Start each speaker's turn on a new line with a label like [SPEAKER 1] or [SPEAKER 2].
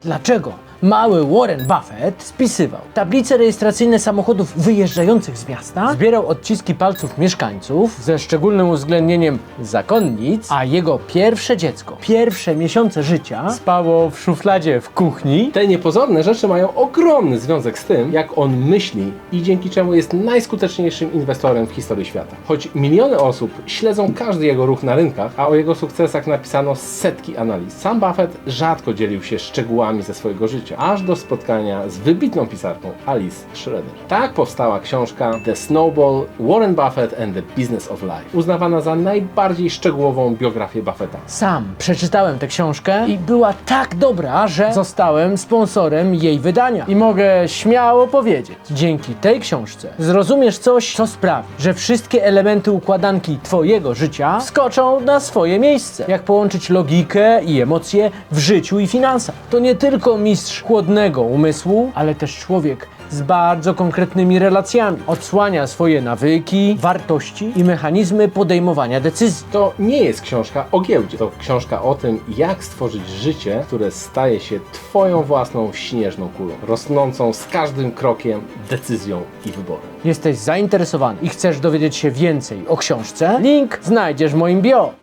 [SPEAKER 1] Dlaczego mały Warren Buffett spisywał tablice rejestracyjne samochodów wyjeżdżających z miasta, zbierał odciski palców mieszkańców ze szczególnym uwzględnieniem zakonnic, a jego pierwsze dziecko, pierwsze miesiące życia spało w szufladzie w kuchni?
[SPEAKER 2] Te niepozorne rzeczy mają ogromny związek z tym, jak on myśli i dzięki czemu jest najskuteczniejszym inwestorem w historii świata. Choć miliony osób śledzą każdy jego ruch na rynkach, a o jego sukcesach napisano setki analiz, sam Buffett rzadko dzielił się szczegółami ze swojego życia, aż do spotkania z wybitną pisarką Alice Schroeder. Tak powstała książka The Snowball Warren Buffett and the Business of Life, uznawana za najbardziej szczegółową biografię Buffetta.
[SPEAKER 1] Sam przeczytałem tę książkę i była tak dobra, że zostałem sponsorem jej wydania. I mogę śmiało powiedzieć, dzięki tej książce zrozumiesz coś, co sprawi, że wszystkie elementy układanki twojego życia skoczą na swoje miejsce. Jak połączyć logikę i emocje w życiu i finansach. To nie tylko mistrz chłodnego umysłu, ale też człowiek z bardzo konkretnymi relacjami. Odsłania swoje nawyki, wartości i mechanizmy podejmowania decyzji.
[SPEAKER 2] To nie jest książka o giełdzie. To książka o tym, jak stworzyć życie, które staje się Twoją własną śnieżną kulą, rosnącą z każdym krokiem, decyzją i wyborem.
[SPEAKER 1] Jesteś zainteresowany i chcesz dowiedzieć się więcej o książce? Link znajdziesz w moim bio.